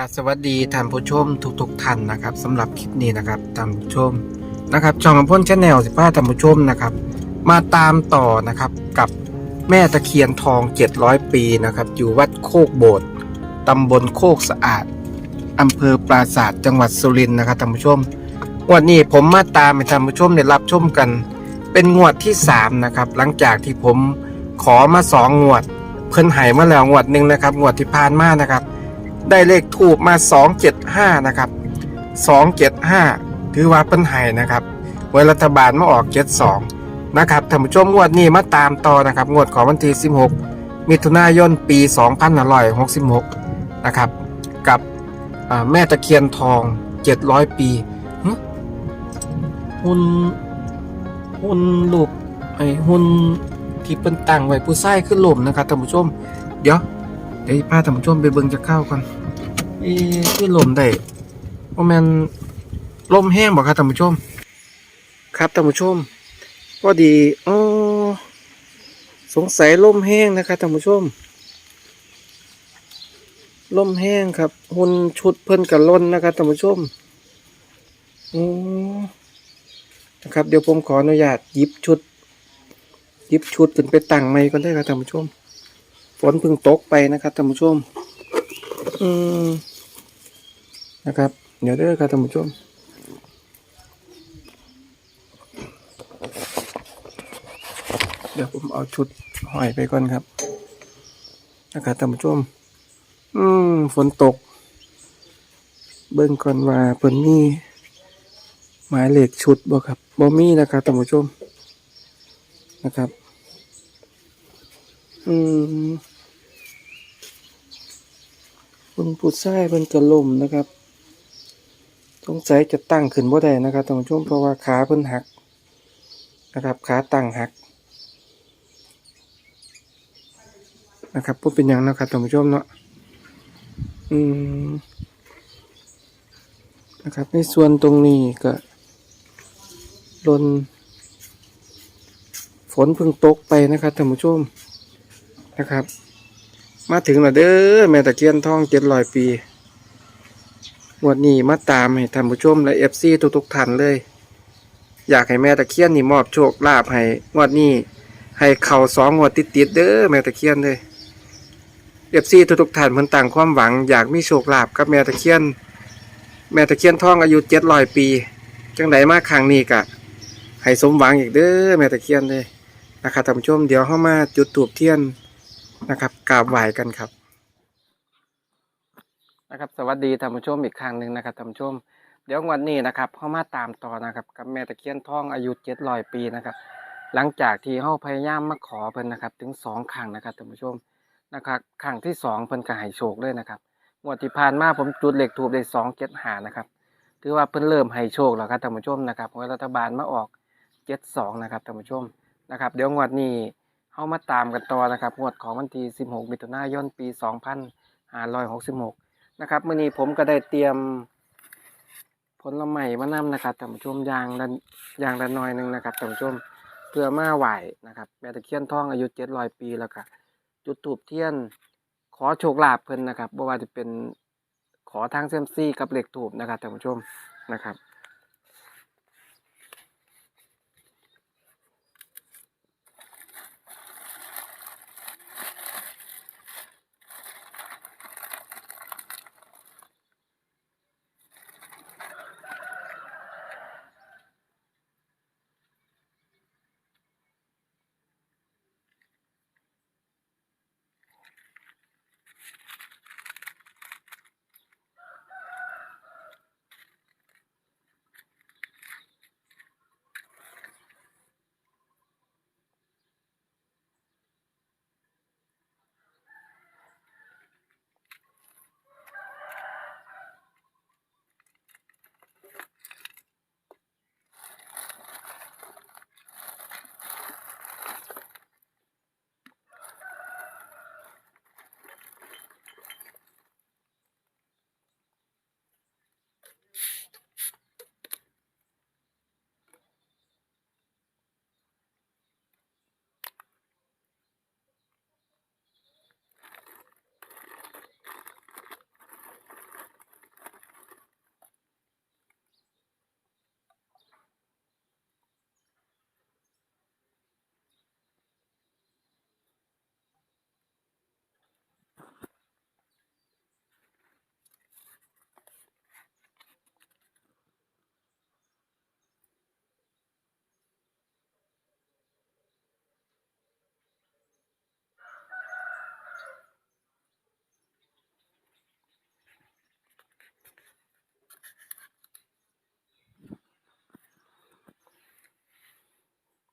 กาสวัสดีท่านผู้ชมทุกๆท่านนะครับสำหรับคลิปนี้นะครับท่านผู้ชมนะครับช่องอำพ่นชาแนลสิบ้าท่านผู้ชมนะครับ มาตามต่อนะครับกับแม่ตะเคียนทอง700ปีนะครับ อยู่วัดโคกโบดตำบลโคกสะอาดอำเภอปราศาสตร์จังหวัดสุรินทร์นะครับท่านผู้ชมงวันนี้ผมมาตามให้ท่านผู้ชมได้รับชมกัน เป็นงวดที่3นะครับ หลังจากที่ผมขอมาสองงวด เพิ่นหายมาแล้วงวดหนึ่งนะครับงวดที่ผ่านมานะครับ ได้เลขถูกมา 275 นะครับ 275 ถือว่าเป็นไห้นะครับเวลารัฐบาลมาออก 72 นะครับท่านผู้ชมงวดนี้มาตามต่อนะครับ งวดของวันที่ 16 มิถุนายน ปี 2566 นะครับ กับแม่ตะเคียนทอง 700 ปีหึหุ่นหุ่นรูปไอ้หุ่นที่เป็นตั้งไว้ผู้ใส่ขึ้นหล่มนะครับท่านผู้ชม เดี๋ยวเดี๋ยวพาท่านผู้ชมไปเบิ่งจะเข้าก่อน เอ๊ะคือลมได้ว่าแมนลมแห้งบอกครับท่านผู้ชม ครับท่านผู้ชมพอดีอ๋อสงสัยลมแห้งนะครับท่านผู้ชมลมแห้งครับหุ่นชุดเพิ่นกับล้นนะครับท่านผู้ชมโอ้นะครับ เดี๋ยวผมขออนุญาตยิบชุด ยิบชุดขึ้นไปตั้งไม้ก่อนได้ครับท่านผู้ชม ฝนเพิ่งตกไปนะครับท่านผู้ชม อืม นะครับ เดี๋ยวเด้อครับท่านผู้ชมเดี๋ยวผมเอาชุดหอยไปก่อนครับนะครับท่านผู้ชมอืม ฝนตก เบิ่งก่อนว่าเพิ่นมีหมายเลขชุดบ่ครับบ่มีนะครับท่านผู้ชมนะครับ อืมคุณผู้ชายเป็นกระลมนะครับ งสัยจะตั้งขึ้นบ่ได้นะครับท่านผู้ชมเพราะว่าขาเพิ่นหักนะครับขาตั้งหักนะครับพวกเป็นหยังนะครับท่านผู้ชมเนาะอืมนะครับในส่วนตรงนี้ก็ลนฝนเพิ่งตกไปนะครับท่านผู้ชมนะครับ มาถึงแล้วเด้อแม่ตะเคียนทองเจ็ดร้อยปี วันนี้มาตามให้ท่านผู้ชมและเอฟซีทุกๆท่านเลย อยากให้แม่ตะเคียนนี่มอบโชคลาภให้งวดนี้ ให้เข่าสองงวดติดๆเด้อแม่ตะเคียนเลยเอฟซีทุกๆท่านเพิ่นต่างความหวัง อยากมีโชคลาภกับแม่ตะเคียน แม่ตะเคียนทองอายุเจ็ดร้อยปี จังไดมาครั้งนี้กะ ให้สมหวังอีกเด้อแม่ตะเคียนเลยนะครับท่านผู้ชมเดี๋ยวเข้ามาจุดตูบเทียนนะครับกราบไหว้กันครับ นะครับสวัสดีท่านผู้ชมอีกครั้งหนึ่งนะครับท่านผู้ชม เดี๋ยววันนี้นะครับเข้ามาตามต่อนะครับกับแม่ตะเคียนทองอายุเจ็ดร้อยปีนะครับ หลังจากที่เฮาพยายามมาขอเพิ่นนะครับ ถึงสองครั้งนะครับท่านผู้ชมนะครับครั้งที่สองเพิ่นก็ให้โชคเลยนะครับงวดที่ผ่านมาผมจุดเหล็กถูกได้สองเจ็ดหานะครับ ถือว่าเพิ่นเริ่มให้โชคแล้วครับท่านผู้ชมนะครับเมื่อรัฐบาลมาออกเจ็ดสองนะครับท่านผู้ชมนะครับ เดี๋ยวงวดนี้เข้ามาตามกันต่อนะครับงวดของวันที่16มิถุนายนปี2566น นะครับมื่อนี้ผมก็ได้เตรียมผลไม้มานำนะครับท่านผู้ชมยางละยางละน้อยหนึงนะครับท่านผู้ชมเพื่อมาไหวนะครับแม่ตะเคียนทองอายุ700ปีแล้วก็จุดถูบเทียน ขอโชคลาภเพิ่นนะครับบ่ว่าจะเป็นขอทางเซยมซี่กับเหล็กถูบนะครับท่านผู้ชมนะครับ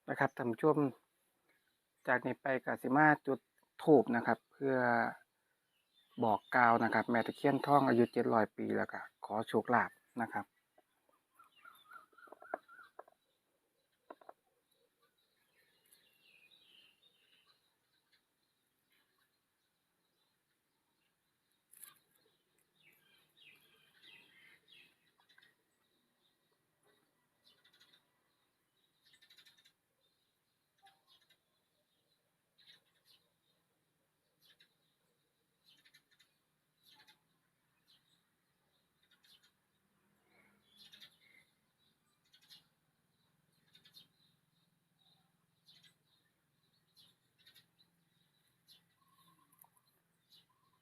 นะครับท่านผู้ชมจากนี้ไปกสิมาจุดถูบนะครับ เพื่อบอกกล่าวนะครับ แม่ตะเคียนทองอายุเจ็ดร้อยปีแล้วก็ขอโชคลาภนะครับ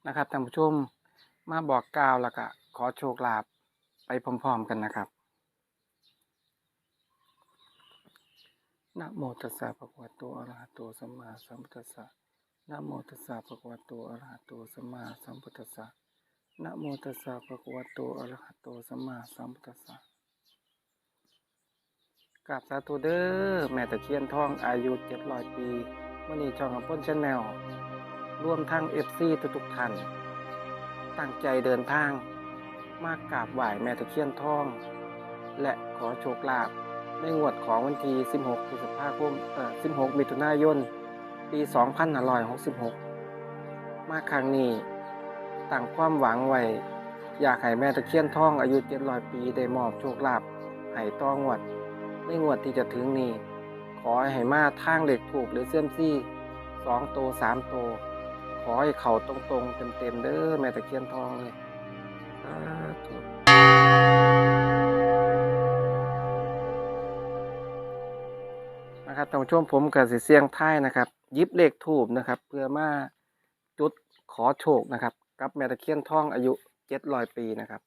นะครับท่านผู้ชมมาบอกกล่าวแล้วก็ขอโชคลาภไปพร้อมๆกันนะครับนะโมตัสสะภะคะวะโตอะระหะโตสัมมาสัมพุทธัสสะนะโมตัสสะภะคะวะโตอะระหะโตสัมมาสัมพุทธัสสะนะโมตัสสะภะคะวะโตอะระหะโตสัมมาสัมพุทธัสสะกราบสาธุเด้อแม่ตะเคียนทองอายุ700ปีวันนี้ช่องของพ้นชาแนล รวมทั้ง FC ทุกๆท่าน ตั้งใจเดินทาง มากราบไหว้แม่ตะเคียนทอง และขอโชคลาภในงวดของวันที่ 16พฤษภาคมเอ่อ16 มิถุนายน ปี 2566 มาครั้งนี้ตั้งความหวังไว้ อยากให้แม่ตะเคียนทองอายุ700 ปีได้มอบโชคลาภให้ต้องวด ในงวดที่จะถึงนี้ ขอให้มาทางเหล็กถูกหรือเสื่อมซี่สองโตสามโต ขอให้เขาตรงๆ เต็มๆเด้อแม่ตะเคียนทองเลยนะครับตรงช่วงผมกับสิเสียงท้ายนะครับ ยิบเลขทูบนะครับ เพื่อมาจุดขอโชคนะครับ กับแม่ตะเคียนทองอายุเจ็ดร้อยปีนะครับ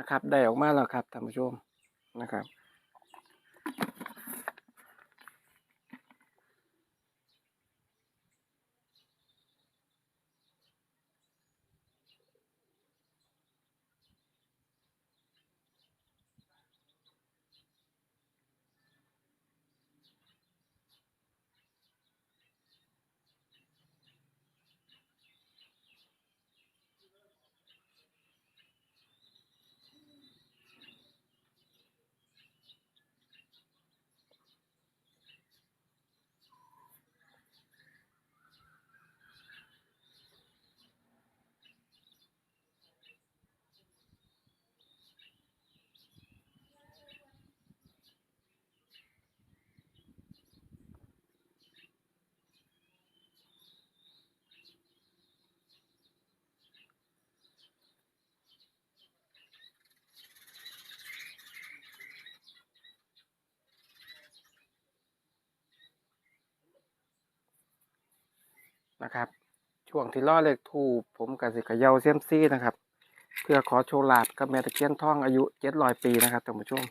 นะครับ ได้ออกมาแล้วครับท่านผู้ชมนะครับ นะครับ ช่วงที่ล่อเลขถูกผมกับสิเขยาเซียมซี่นะครับ เพื่อขอโชว์ลาบกับแม่ตะเคียนทองอายุเจ็ดร้อยปีนะครับท่านผู้ชม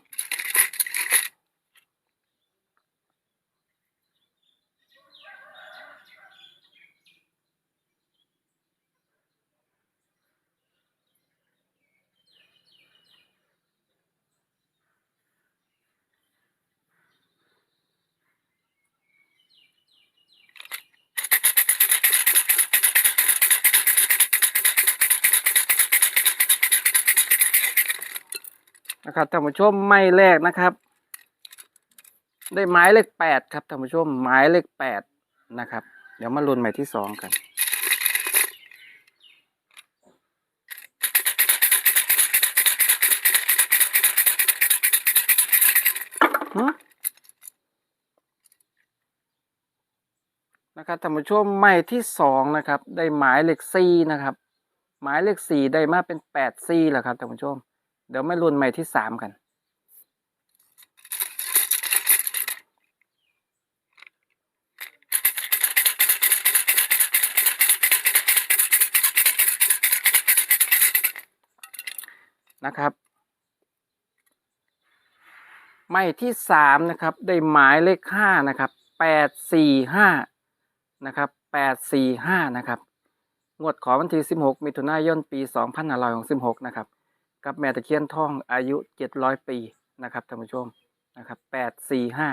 นะครับท่านผู้ชมไม่แรกนะครับ ได้หมายเลขแปดครับท่านผู้ชมหมายเลขแปดนะครับ เดี๋ยวมาลุ้นหมายที่สองกันนะครับท่านผู้ชมหมายที่สองนะครับ ได้หมายเลขสี่นะครับ หมายเลขสี่ได้มาเป็นแปดสี่แล้วครับท่านผู้ชม เดี๋ยวไม่รุ่นใหม่ที่สามกัน นะครับ ไม่ที่สามนะครับ ได้หมายเลขห้านะครับแปดสี่ห้านะครับแปดสี่ห้านะครับงวดของวันที่สิบหกมิถุนายนปีสองพันห้าร้อยหกสิบหกนะครับ กับแม่ตะเคียนทองอายุเจ็ดร้อยปีนะครับท่านผู้ชมนะครับแปดสี่ห้า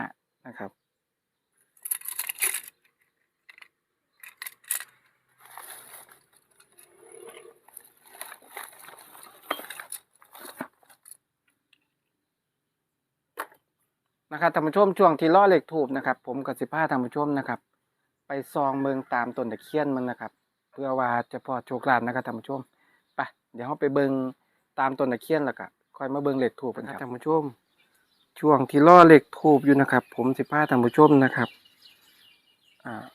นะครับนะครับท่านผู้ชมช่วงที่ล่อเหล็กถูกนะครับ ผมกับสิบ้าท่านผู้ชมนะครับ ไปซองเมืองตามต้นตะเคียนมันนะครับ เพื่อว่าจะพอโชคลาภนะครับท่านผู้ชมไปเดี๋ยวเราไปเบิง ตามต้นตะเคียนแล้วก็ค่อยมาเบิงเหล็กถูกกันครับท่านผู้ชม ช่วงที่ล่อเหล็กถูกอยู่นะครับ ผมสิบ้าท่านผู้ชมนะครับอ่า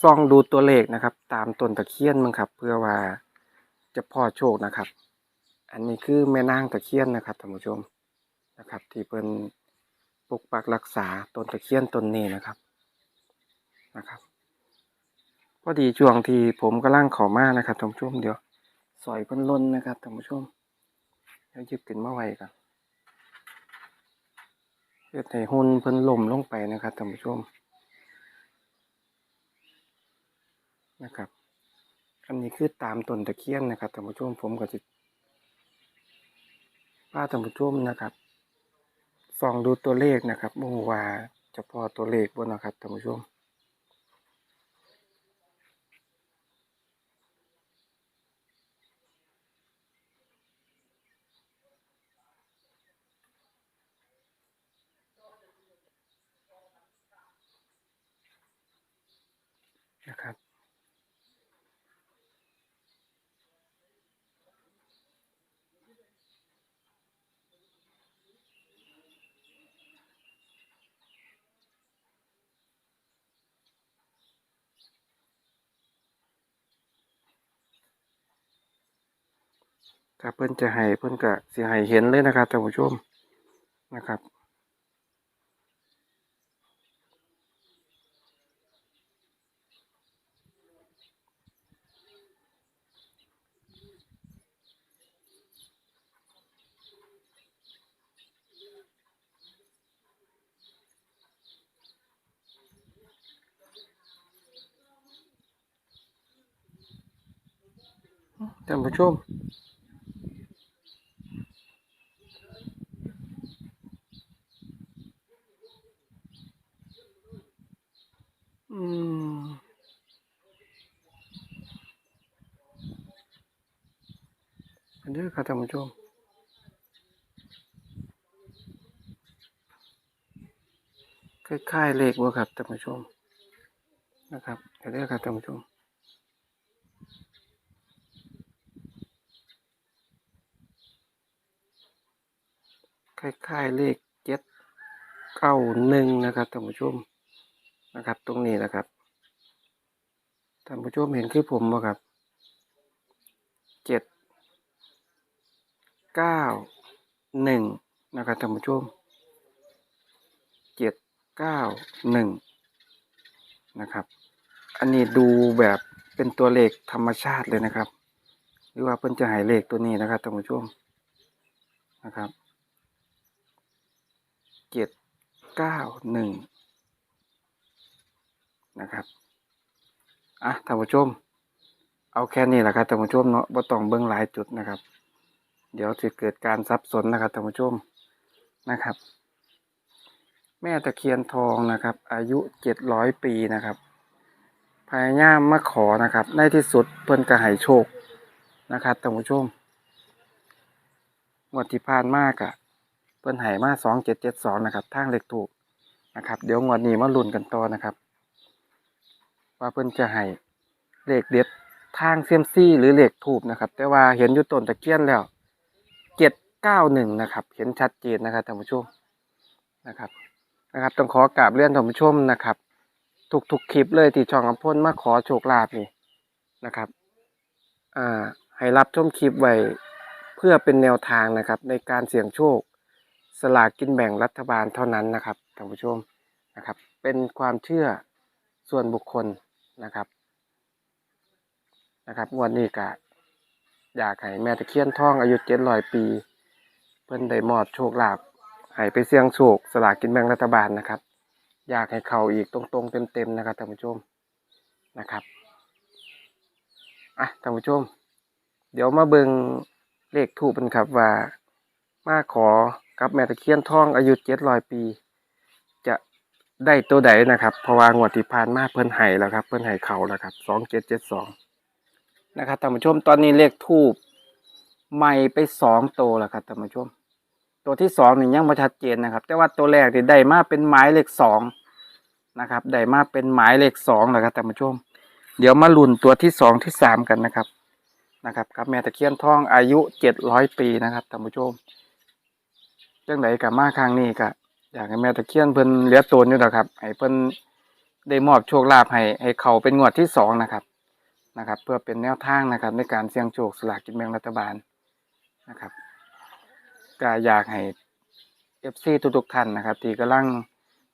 ซองดูตัวเลขนะครับ ตามต้นตะเคียนมันครับ เพื่อว่าจะพอโชคนะครับ อันนี้คือแม่นางตะเคียนนะครับท่านผู้ชมนะครับ ที่เพิ่นปกปักรักษาต้นตะเคียนต้นนี้นะครับนะครับพอดีช่วงที่ผมกำลังเขอมานะครับท่านผู้ชมเดี๋ยวสอยเพิ่นล้นนะครับท่านผู้ชมเดี๋ยวหยิบขึ้นมาไว้กันเพื่อให้หุ่นเพิ่นล่มลงไปนะครับท่านผู้ชมนะครับอันนี้คือตามต้นตะเคียนนะครับท่านผู้ชมผมก็จะป้าท่านผู้ชมนะครับส่องดูตัวเลขนะครับบ่งว่าเฉพาะตัวเลขบ่นะครับท่านผู้ชม ถ้าเพิ่นจะให้เพิ่นก็สิให้เห็นเลยนะครับท่านผู้ชมนะครับ ท่านผู้ชม อืม อันนี้ครับท่านผู้ชมคล้ายๆเลขบ่ครับท่านผู้ชมนะครับเดี๋ยวเด้อครับท่านผู้ชมคล้ายๆเลขเจ็ดเก้าหนึ่งนะครับท่านผู้ชมนะครับ ตรงนี้นะครับท่านผู้ชมเห็นคือผมบ่ครับเจ็ด เก้าหนึ่งนะครับท่านผู้ชมเจ็ดเก้าหนึ่งนะครับ อันนี้ดูแบบเป็นตัวเลขธรรมชาติเลยนะครับ หรือว่าเพิ่นจะหายเลขตัวนี้นะครับท่านผู้ชมนะครับเจ็ดเก้าหนึ่งนะครับอะท่านผู้ชม เอาแค่นี้แหละครับท่านผู้ชมเนาะบ่ต้องเบิ่งหลายจุดนะครับ เดี๋ยวจะเกิดการสับสนนะครับท่านผู้ชมนะครับ แม่ตะเคียนทองนะครับ อายุเจ็ดร้อยปีนะครับพยายามมาขอนะครับ ในที่สุดเพิ่นก็ให้โชคนะครับท่านผู้ชมงวดที่ผ่านมากอะเพิ่นให้มาสองเจ็ดเจ็ดสองนะครับทางเลขถูกนะครับ เดี๋ยวงวดนี้มาลุ้นกันต่อนะครับ ว่าเพิ่นจะให้เลขเด็ดทางเซียมซี่หรือเลขถูกนะครับ แต่ว่าเห็นอยู่ต้นตะเคียนแล้ว เจ็ดเก้าหนึ่งนะครับ เห็นชัดเจนนะครับท่านผู้ชมนะครับนะครับ ต้องขอกราบเรียนท่านผู้ชมนะครับทุกๆคลิปเลยที่ช่องอำพลมาขอโชคลาภนี่นะครับอ่าให้รับชมคลิปไว้เพื่อเป็นแนวทางนะครับ ในการเสี่ยงโชค สลากกินแบ่งรัฐบาลเท่านั้นนะครับท่านผู้ชมนะครับ เป็นความเชื่อส่วนบุคคลนะครับนะครับวันนี้ก็ อยากให้แม่ตะเคียนทองอายุเจ็ดร้อยปี เพิ่นได้มอบโชคลาภให้ไปเสี่ยงโชคสลากกินแบ่งรัฐบาลนะครับ อยากให้เขาอีกตรงๆเต็มๆนะครับท่านผู้ชมนะครับอะท่านผู้ชม เดี๋ยวมาเบิงเลขทูปกันครับว่ามาขอกับแม่ตะเคียนทองอายุเจ็ดร้อยปี จะได้ตัวใดนะครับเพราะว่างวดที่ผ่านมาเพิ่นไห้แล้วครับ เพิ่นไห้เขาแล้วครับสองเจ็ดเจ็ดสอง นะครับท่านผู้ชมตอนนี้เลขทูปใหม่ไปสองตัวแล้วครับท่านผู้ชม ตัวที่สองนี่ยังไม่ชัดเจนนะครับ แต่ว่าตัวแรกนี่ได้มาเป็นหมายเลขสองนะครับได้มาเป็นหมายเลขสองแล้วครับท่านผู้ชม เดี๋ยวมาลุ้นตัวที่สองที่สามกันนะครับนะครับครับแม่ตะเคียนทองอายุเจ็ดร้อยปีนะครับท่านผู้ชมจังไดกับมาครั้งนี้ก็อยากให้แม่ตะเคียนเพิ่นเหลือตัวอยู่แล้วครับให้เพิ่นได้มอบโชคลาภให้ให้เขาเป็นงวดที่สองนะครับ นะครับ เพื่อเป็นแนวทางนะครับ ในการเสี่ยงโชคสลากกินแบ่งรัฐบาลนะครับก็อยากให้เอฟซีทุกๆท่านนะครับ ที่กำลัง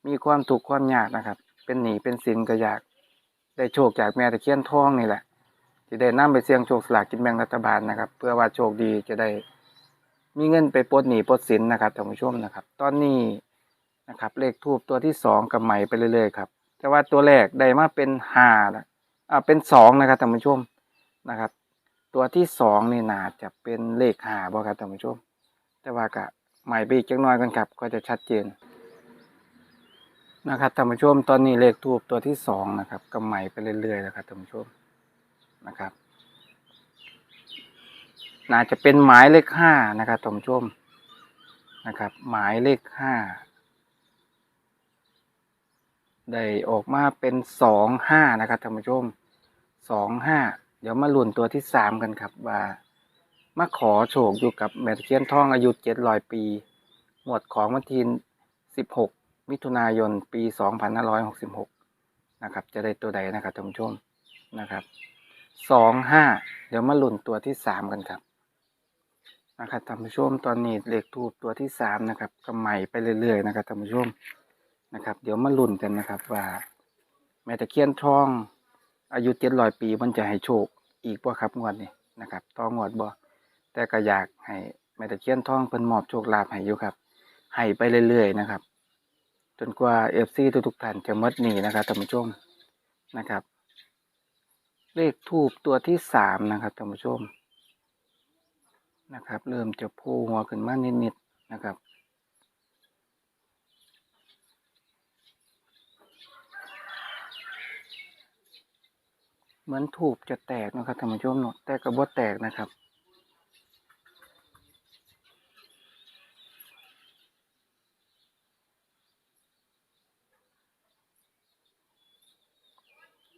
มีความทุกข์ความยากนะครับ เป็นหนีเป็นสินก็อยากได้โชคจากแม่ตะเคียนทองนี่แหละที่ได้นำไปเสี่ยงโชคสลากกินแบ่งรัฐบาลนะครับ เพื่อว่าโชคดีจะได้มีเงินไปปลดหนี้ปลดสินนะครับท่านผู้ชมนะครับ ตอนนี้นะครับ เลขทูบตัวที่สองกับใหม่ไปเรื่อยๆครับแต่ว่าตัวแรกได้มาเป็นห้านะ อ่าเป็นสองนะครับท่านผู้ชมนะครับ ตัวที่สองนี่น่าจะเป็นเลขห้าบ่ครับท่านผู้ชม แต่ว่าก็ใหม่ไปอีกจักหน่อยกันครับ ก็จะชัดเจนนะครับท่านผู้ชมตอนนี้เลขทูบตัวที่สองนะครับก็ใหม่ไปเรื่อยๆแล้วครับท่านผู้ชมนะครับ น่าจะเป็นหมายเลขห้านะครับท่านผู้ชมนะครับ หมายเลขห้าได้ออกมาเป็นสองห้านะครับท่านผู้ชม สองห้าเดี๋ยวมาลุ้นตัวที่สามกันครับว่ามาขอโชคอยู่กับแมตเคียนทองอายุเจ็ดร้อยปี หมวดของวันที่สิบหกมิถุนายนปีสองพันห้าร้อยหกสิบหกนะครับ จะได้ตัวใดนะครับท่านผู้ชมนะครับสองห้าเดี๋ยวมาลุ้นตัวที่สามกันครับนะครับท่านผู้ชมตอนนี้เลขทูบตัวที่สามนะครับก็ใหม่ไปเรื่อยๆนะครับท่านผู้ชมนะครับ เดี๋ยวมาลุ้นกันนะครับว่าแม่ตะเคียนทอง อายุเจ็ดร้อยปีมันจะให้โชคอีกบ่ครับงวดนี้นะครับต่องวดบ่แต่ก็อยากให้แม่ตะเคียนทองเพิ่นมอบโชคลาภให้อยู่ครับ ให้ไปเรื่อยๆนะครับ จนกว่าเอฟซีทุกๆท่านจะมดหนีนะครับท่านผู้ชมนะครับ เลขทูบตัวที่สามนะครับท่านผู้ชมนะครับ เริ่มจะโผล่หัวขึ้นมานิดๆนะครับ เหมือนถูกจะแตกนะครับท่านผู้ชมเนาะแต่กระบดแตกนะครับ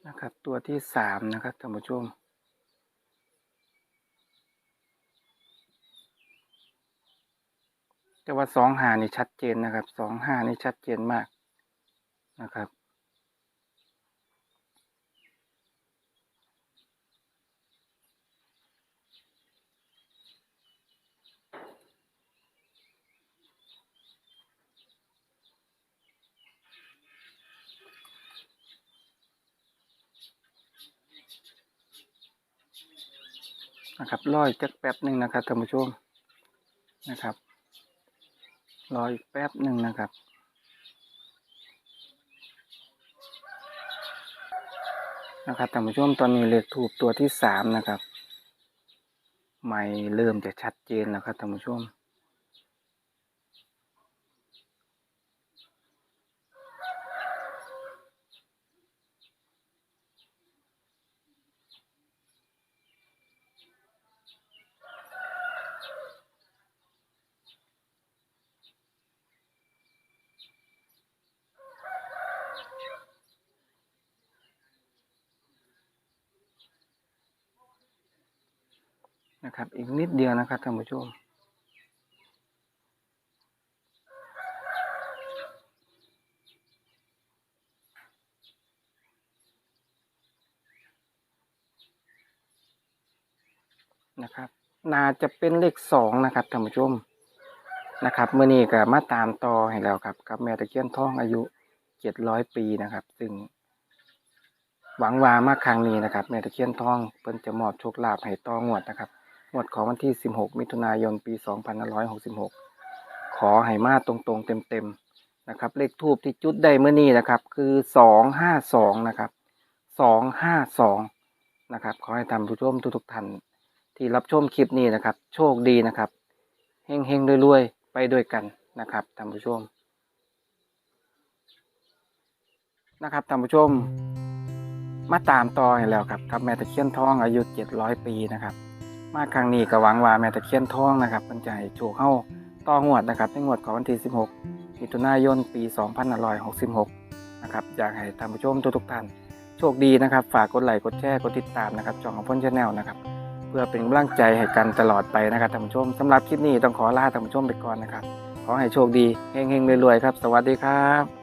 นะครับ ตัวที่สามนะครับท่านผู้ชมแต่ว่าสองหานี่ชัดเจนนะครับสองห้านี่ชัดเจนมากนะครับ นะครับรออีกจักแป๊บหนึ่งนะครับท่านผู้ชมนะครับรออีกแป๊บหนึ่งนะครับนะครับท่านผู้ชมตอนนี้เลขถูกตัวที่สามนะครับ ไม่เริ่มจะชัดเจนแล้วครับท่านผู้ชม นะครับ อีกนิดเดียวนะครับท่านผู้ชมนะครับนาจะเป็นเลขสองนะครับท่านผู้ชมนะครับเมื่อนี้ก็มาตามต่อให้แล้วครับกับแม่ตะเคียนทองอายุเจ็ดร้อยปีนะครับ ซึ่ง หวังว่ามาครั้งนี้นะครับ แม่ตะเคียนทองเพิ่นจะมอบโชคลาภให้ต่องวดนะครับ งวดของวันที่ 16 มิถุนายน ปี 2566 ขอให้มาตรงๆ เต็มๆ นะครับ เลขทูบที่จุดได้เมื่อนี้นะครับ คือสองห้าสองนะครับสองห้าสองนะครับ ขอให้ท่านผู้ชมทุกๆท่านที่รับชมคลิปนี้นะครับ โชคดีนะครับเฮงเฮงๆรวยๆ ไปด้วยกันนะครับท่านผู้ชมนะครับท่านผู้ชม มาตามต่อแล้วครับกับแม่ตะเคียนทองอายุ 700 ปีนะครับ มาครั้งนี้ก็หวังว่าแม่ตะเคียนทองนะครับมันให้โชคเข้าต่องวดนะครับในงวดของวันที่ 16 มิถุนายน ปี 2566 นะครับ อยากให้ท่านผู้ชมทุกๆท่านโชคดีนะครับ ฝากกดไลค์กดแชร์กดติดตามนะครับช่องของพ้นชาแนลนะครับ เพื่อเป็นกำลังใจให้กันตลอดไปนะครับท่านผู้ชมสำหรับคลิปนี้ต้องขอลาท่านผู้ชมไปก่อนนะครับ ขอให้โชคดีเฮงๆรวยๆครับ สวัสดีครับ